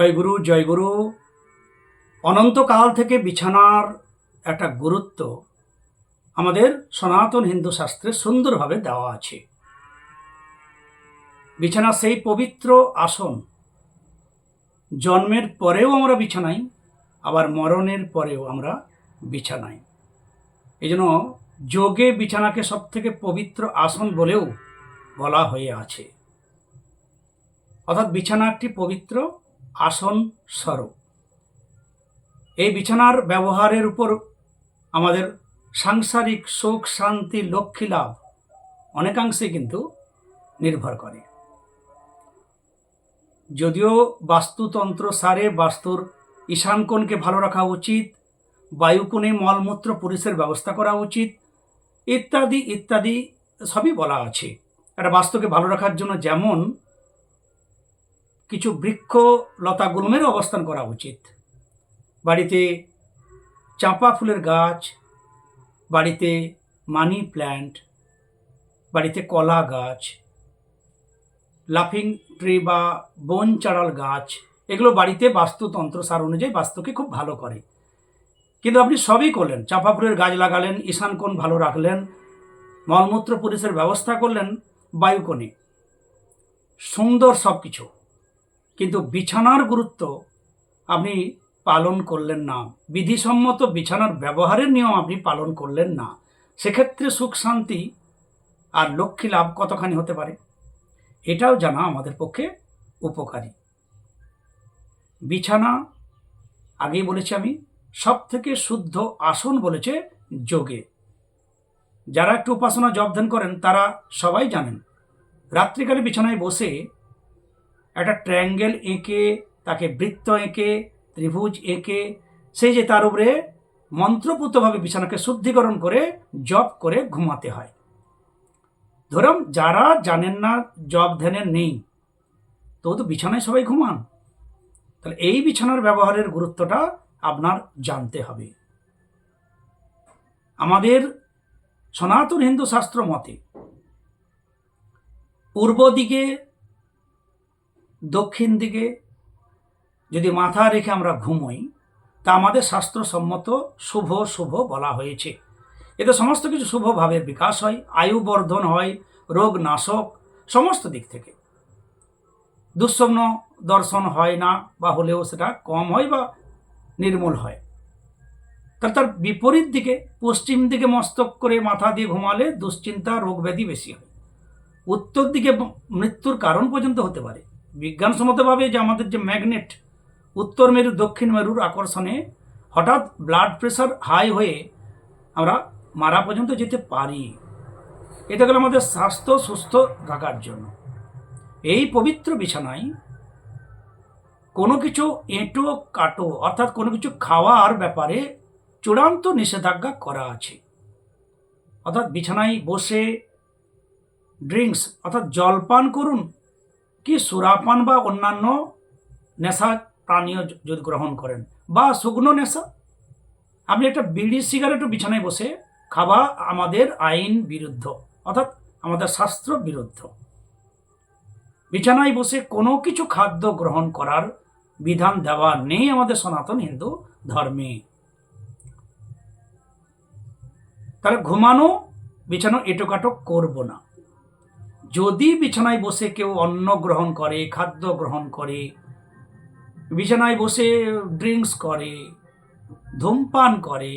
জয়গুরু জয়গুরু অনন্তকাল থেকে বিছানার একটা গুরুত্ব আমাদের সনাতন হিন্দু শাস্ত্রে সুন্দরভাবে দেওয়া আছে। বিছানা সেই পবিত্র আসন জন্মের পরেও আমরা বিছানাই আবার মরণের পরেও আমরা বিছানাই এই জন্য যোগে বিছানাকে সব থেকে পবিত্র আসন বলেও বলা হয়ে আছে। অর্থাৎ বিছানা একটি পবিত্র আসন স্বরূপ। এই বিছানার ব্যবহারের উপর আমাদের সাংসারিক সুখ, শান্তি, লক্ষ্মী লাভ অনেকাংশে কিন্তু নির্ভর করে। যদিও বাস্তুতন্ত্র সারে বাস্তুর ঈশানকোণকে ভালো রাখা উচিত, বায়ুকোণে মলমূত্র পুরুষের ব্যবস্থা করা উচিত, ইত্যাদি ইত্যাদি সবই বলা আছে। একটা বাস্তুকে ভালো রাখার জন্য যেমন কিছু বৃক্ষ লতা গুল্মের অবস্থান করা উচিত। বাড়িতে চাঁপা ফুলের গাছ, বাড়িতে মানি প্ল্যান্ট, বাড়িতে কলা গাছ, লাফিং ট্রি বা বন চাড়াল গাছ, এগুলো বাড়িতে বাস্তুতন্ত্র সার অনুযায়ী বাস্তুকে খুব ভালো করে। কিন্তু আপনি সবই করলেন, চাঁপা ফুলের গাছ লাগালেন, ঈশান কোণ ভালো রাখলেন, মলমূত্র পরিষের ব্যবস্থা করলেন, বায়ুকোণে। সুন্দর সব কিছু কিন্তু বিছানার গুরুত্ব আপনি পালন করলেন না। বিধিসম্মত বিছানার ব্যবহারের নিয়ম আপনি পালন করলেন না। সেক্ষেত্রে সুখ শান্তি আর লক্ষ্মী লাভ কতখানি হতে পারে? এটাও জানা আমাদের পক্ষে উপকারী। বিছানা, আগেই বলেছি আমি সব থেকে শুদ্ধ আসন বলেছে যোগে। যারা একটু উপাসনা জপ ধ্যান করেন, তারা সবাই জানেন, রাত্রিকালে বিছানায় বসে একটা ট্রায়াঙ্গেল এঁকে, তাকে বৃত্ত এঁকে, ত্রিভুজ এঁকে, সেই যে তার উপরে মন্ত্রপুতভাবে বিছানাকে শুদ্ধিকরণ করে, জপ করে ঘুমাতে হয়। ধরুন, যারা জানেন না জব ধ্যানের নেই তো তো বিছানায় সবাই ঘুমান। তাহলে এই বিছানার ব্যবহারের গুরুত্বটা আপনার জানতে হবে। আমাদের সনাতন হিন্দু শাস্ত্র মতে, পূর্ব দিকে দক্ষিণ দিকে যদি মাথা রেখে আমরা ঘুমোই, তা আমাদের শাস্ত্রসম্মত শুভ শুভ বলা হয়েছে। এতে সমস্ত কিছু শুভভাবে বিকাশ হয়, আয়ু বর্ধন হয়, রোগ নাশক, সমস্ত দিক থেকে। দুঃস্বপ্ন দর্শন হয় না, বা হলেও সেটা কম হয় বা নির্মূল হয়। তার তার বিপরীত দিকে, পশ্চিম দিকে মস্তক করে মাথা দিয়ে ঘুমালে দুশ্চিন্তা রোগ ব্যাধি বেশি হয়। উত্তর দিকে মৃত্যুর কারণ পর্যন্ত হতে পারে। বিজ্ঞানসম্মতভাবে যে আমাদের যে ম্যাগনেট উত্তর মেরু, দক্ষিণ মেরুর আকর্ষণে হঠাৎ ব্লাড প্রেশার হাই হয়ে আমরা মারা পর্যন্ত যেতে পারি। এটা গেল আমাদের স্বাস্থ্য সুস্থ রাখার জন্য। এই পবিত্র বিছানায় কোনো কিছু এঁটো, কাটো, অর্থাৎ কোনো কিছু খাওয়ার ব্যাপারে চূড়ান্ত নিষেধাজ্ঞা করা আছে। অর্থাৎ বিছানায় বসে ড্রিঙ্কস অর্থাৎ জলপান করুন কি সুরাপান বা অন্যান্য নেশা পানীয় যদি গ্রহণ করেন বা শুকনো নেশা আপনি একটা বিড়ি সিগারেটও বিছানায় বসে খাওয়া আমাদের আইন বিরুদ্ধ অর্থাৎ আমাদের শাস্ত্র বিরুদ্ধ বিছানায় বসে কোনো কিছু খাদ্য গ্রহণ করার বিধান দেওয়া নেই আমাদের সনাতন হিন্দু ধর্মে তাহলে ঘুমানো বিছানো এটোকাটো করব না যদি বিছানায় বসে কেউ অন্ন গ্রহণ করে, খাদ্য গ্রহণ করে, বিছানায় বসে ড্রিঙ্কস করে, ধূমপান করে,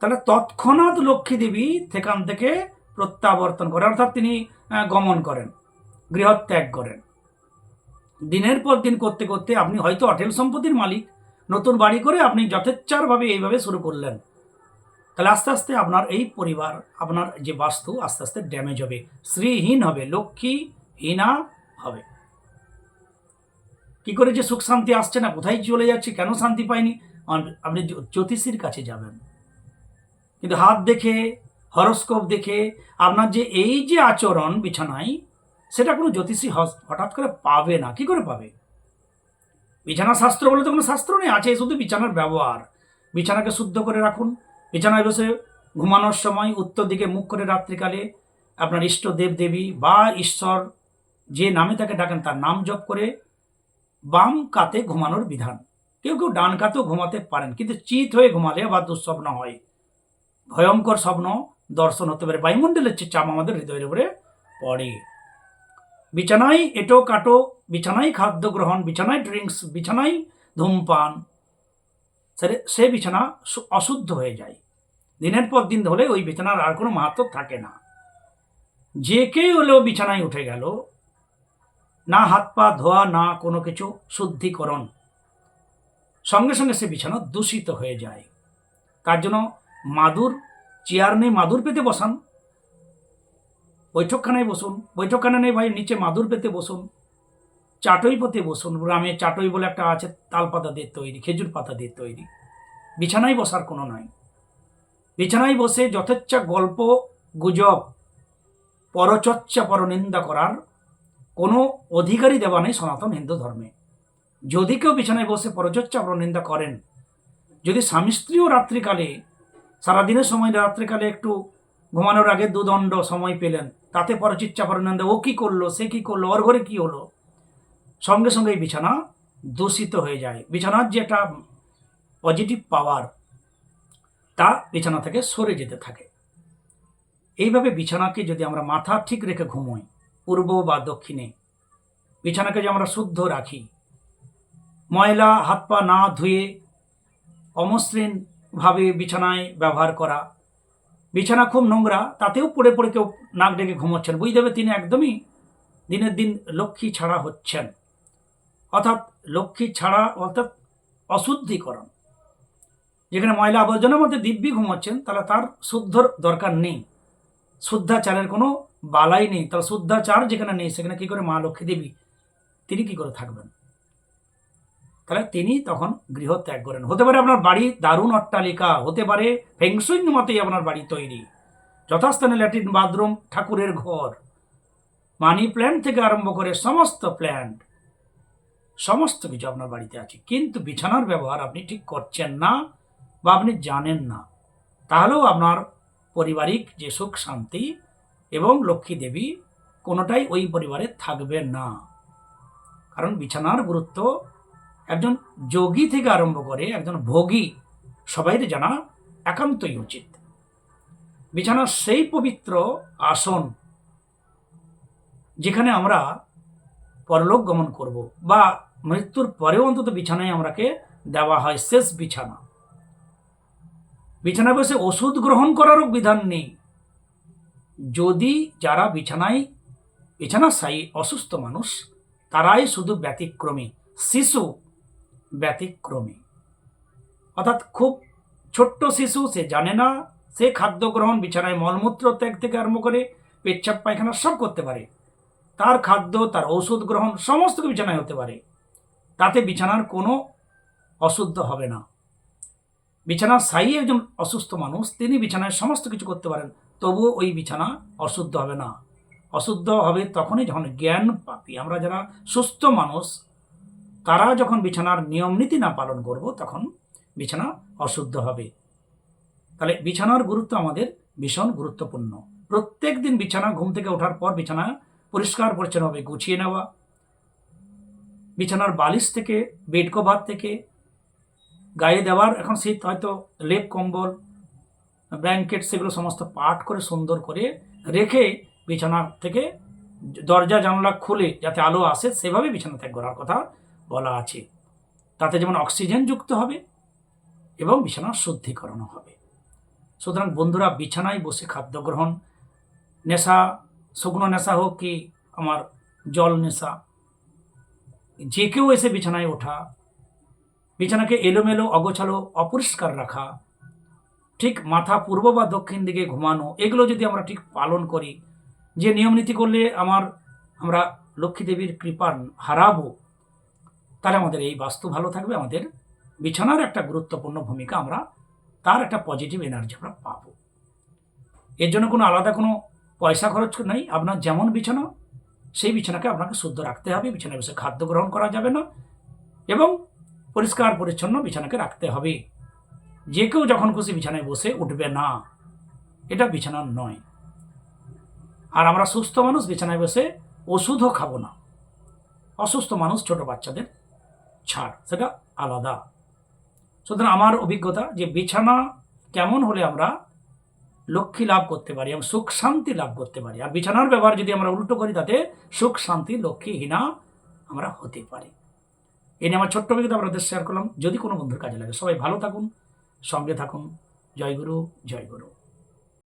তাহলে তৎক্ষণাৎ লক্ষ্মী দেবী সেখান থেকে প্রত্যাবর্তন করেন, অর্থাৎ তিনি গমন করেন, গৃহত্যাগ করেন। দিনের পর দিন করতে করতে আপনি হয়তো অটেল সম্পত্তির মালিক, নতুন বাড়ি করে আপনি যথেচ্ছারভাবে এইভাবে শুরু করলেন। তাহলে আস্তে আস্তে আপনার এই পরিবার, আপনার যে বাস্তু আস্তে আস্তে ড্যামেজ হবে, শ্রীহীন হবে, লক্ষ্মীহীনা হবে। কি করে যে সুখ শান্তি আসছে না, কোথায় চলে যাচ্ছে, কেন শান্তি পায়নি আপনি জ্যোতিষীর কাছে যাবেন। কিন্তু হাত দেখে, হরস্কোপ দেখে, আপনার যে এই যে আচরণ বিছানায়, সেটা কোনো জ্যোতিষী হঠাৎ করে পাবে না, কি করে পাবে? বিছানা শাস্ত্র বলে তো কোনো শাস্ত্র নেই, আছে শুধু বিছানার ব্যবহার। বিছানাকে শুদ্ধ করে রাখুন। বিছানায় বসে ঘুমানোর সময় উত্তর দিকে মুখ করে রাত্রিকালে আপনার ইষ্ট দেব দেবী বা ঈশ্বর যে নামে তাকে ডাকেন, তার নাম জপ করে বাম কাতে ঘুমানোর বিধান। কেউ কেউ ডান কাতেও ঘুমাতে পারেন, কিন্তু চিত হয়ে ঘুমালে আবার দুঃস্বপ্ন হয়। ভয়ঙ্কর স্বপ্ন, দর্শন হতে পারে, বায়ুমণ্ডলের চাপ আমাদের হৃদয়ের উপরে পড়ে। বিছানায় এটো কাটো, বিছানায় খাদ্য গ্রহণ, বিছানায় ড্রিঙ্কস, বিছানায় ধূমপান, সে বিছানা অশুদ্ধ হয়ে যায়। দিনের পর দিন ধরে ওই বিছানার আর কোনো মাহাত্ম থাকে না। যে কেউ হলেও বিছানায় উঠে গেল, না হাত পা ধোয়া, না কোনো কিছু, শুদ্ধিকরণ। সঙ্গে সঙ্গে সে বিছানা দূষিত হয়ে যায়। তার জন্য মাদুর, চেয়ার নেই, মাদুর পেতে বসান। বৈঠকখানায় বসুন, বৈঠকখানা নেই ভাই, নিচে মাদুর পেতে বসুন। চাটই পেতে বসুন, গ্রামে চাটই বলে একটা আছে তাল পাতা দিয়ে তৈরি, খেজুর পাতা দিয়ে তৈরি। বিছানায় বসার কোনো নয় বিছানায় বসে যথেচ্ছা গল্প, গুজব, পরচর্চা, পরনিন্দা করার কোনো অধিকারই দেওয়া নেই সনাতন হিন্দু ধর্মে। যদি কেউ বিছানায় বসে পরচর্চা, পরনিন্দা করেন, যদি স্বামী স্ত্রীও রাত্রিকালে, সারাদিনের সময় রাত্রিকালে একটু ঘুমানোর আগে দুদণ্ড সময় পেলেন, তাতে পরচিচ্ছা, পরনিন্দা, ও কী করল, সে কী করল, ওর ঘরে কী হলো, সঙ্গে সঙ্গে বিছানা দূষিত হয়ে যায়। বিছানার যে একটা পজিটিভ পাওয়ার তা বিছানা থেকে সরে যেতে থাকে। এইভাবে বিছানাকে যদি আমরা মাথা ঠিক রেখে ঘুমোই, পূর্ব বা দক্ষিণে, বিছানাকে যে আমরা শুদ্ধ রাখি, ময়লা হাত পা না ধুয়ে অমসৃণভাবে বিছানায় ব্যবহার করা, বিছানা খুব নোংরা, তাতেও পড়ে পড়ে কেউ নাক ডেকে ঘুমোচ্ছেন, বুঝতে হবে তিনি একদমই দিনের দিন লক্ষ্মী ছাড়া হচ্ছেন। অর্থাৎ লক্ষ্মী ছাড়া অর্থাৎ অশুদ্ধিকরণ। যেখানে ময়লা আবর্জনার মধ্যে দিব্যি ঘুমাচ্ছেন, তাহলে তার শুদ্ধর দরকার নেই। শুদ্ধাচারের কোনো বালাই নেই। তাহলে শুদ্ধাচার যেখানে নেই, সেখানে কি করে মা লক্ষ্মী দেবী? তিনি কী করে থাকবেন? তাহলে তিনি তখন গৃহ ত্যাগ করেন। হতে পারে আপনার বাড়ি দারুণ অট্টালিকা, হতে পারে ফেংসুইং মতেই আপনার বাড়ি তৈরি। যথাস্থানে ল্যাট্রিন বাথরুম, ঠাকুরের ঘর, মানি প্ল্যান্ট থেকে আরম্ভ করে সমস্ত প্ল্যান্ট, সমস্ত কিছু আপনার বাড়িতে আছে। কিন্তু বিছানার ব্যবহার আপনি ঠিক করছেন না। বা আপনি জানেন না, তাহলেও আপনার পারিবারিক যে সুখ শান্তি এবং লক্ষ্মী দেবী কোনোটাই ওই পরিবারে থাকবে না। কারণ বিছানার গুরুত্ব একজন যোগী থেকে আরম্ভ করে একজন ভোগী সবাই জানা একান্তই উচিত। বিছানার সেই পবিত্র আসন যেখানে আমরা পরলোক গমন করব বা মৃত্যুর পরেও অন্তত বিছানায় আমরাকে দেওয়া হয় শেষ বিছানা। বিছানায় বসে ওষুধ গ্রহণ করারও বিধান নেই। যদি যারা বিছানায় বিছানা সাই অসুস্থ মানুষ, তারাই শুধু ব্যতিক্রমী, শিশু ব্যতিক্রমী। অর্থাৎ খুব ছোট্ট শিশু, সে জানে না, সে খাদ্য গ্রহণ, বিছানায় মলমূত্র ত্যাগ থেকে আরম্ভ করে পেচ্ছাপ, পায়খানা সব করতে পারে। তার খাদ্য, তার ওষুধ গ্রহণ সমস্ত বিছানায় হতে পারে। তাতে বিছানার কোনো অশুদ্ধ হবে না। বিছানার সাই একজন অসুস্থ মানুষ, তিনি বিছানায় সমস্ত কিছু করতে পারেন, তবুও ওই বিছানা অশুদ্ধ হবে না। অশুদ্ধ হবে তখনই যখন জ্ঞান পাপি, আমরা যারা সুস্থ মানুষ, তারা যখন বিছানার নিয়ম নীতি না পালন করব, তখন বিছানা অশুদ্ধ হবে। তাহলে বিছানার গুরুত্ব আমাদের ভীষণ গুরুত্বপূর্ণ। প্রত্যেক দিন বিছানা, ঘুম থেকে ওঠার পর বিছানা পরিষ্কার পরিচ্ছন্নভাবে গুছিয়ে নেওয়া। বিছানার বালিশ থেকে, বেড কভার থেকে গায়ে দেওয়ার এখন শীত হয়তো লেপ, কম্বল, ব্ল্যাঙ্কেট সেগুলো সমস্ত পাট করে সুন্দর করে রেখে বিছানা থেকে দরজা, জানলা খুলে যাতে আলো আসে সেভাবে বিছানা ত্যাগ করার কথা বলা আছে। তাতে যেমন অক্সিজেন যুক্ত হবে এবং বিছানা শুদ্ধিকরণ হবে। সুতরাং বন্ধুরা, বিছানায় বসে খাদ্য গ্রহণ, নেশা, শুকনো নেশা হোক কি আমার জল নেশা, যে কেউ এসে বিছানায় ওঠা বিছানাকে এলোমেলো, অগোছালো, অপরিষ্কার রাখা, ঠিক মাথা পূর্ব বা দক্ষিণ দিকে ঘুমানো, এগুলো যদি আমরা ঠিক পালন করি, যে নিয়ম নীতি করলে আমার, আমরা লক্ষ্মী দেবীর কৃপা হারাবো, তাহলে আমাদের এই বাস্তু ভালো থাকবে, আমাদের বিছানার একটা গুরুত্বপূর্ণ ভূমিকা আমরা, তার একটা পজিটিভ এনার্জি আমরা পাবো। এর জন্য কোনো আলাদা কোনো পয়সা খরচ নেই, আপনার যেমন বিছানা, সেই বিছানাকে আপনাকে শুদ্ধ রাখতে হবে, বিছানায় বসে খাদ্য গ্রহণ করা যাবে না, এবং পরিষ্কার, পরিচ্ছন্ন বিছানাকে রাখতে হবে। যে কেউ যখন খুশি বিছানায় বসে উঠবে না। এটা বিছানার নয়। আর আমরা সুস্থ মানুষ বিছানায় বসে ওষুধও খাব না। অসুস্থ মানুষ ছোট বাচ্চাদের ছাড়, সেটা আলাদা। সুতরাং আমার অভিজ্ঞতা যে বিছানা কেমন হলে আমরা লক্ষ্মী লাভ করতে পারি, এবং সুখ শান্তি লাভ করতে পারি। আর বিছানার ব্যবহার যদি আমরা উল্টো করি, তাতে সুখ, শান্তি লক্ষ্মীহীনা আমরা হতে পারি। এই নিয়ে আমার ছোট্ট অভিজ্ঞতা আপনাদের শেয়ার করলাম। যদি কোনো বন্ধুর কাজে লাগে, সবাই ভালো থাকুন, সঙ্গে থাকুন। জয় গুরু জয় গুরু।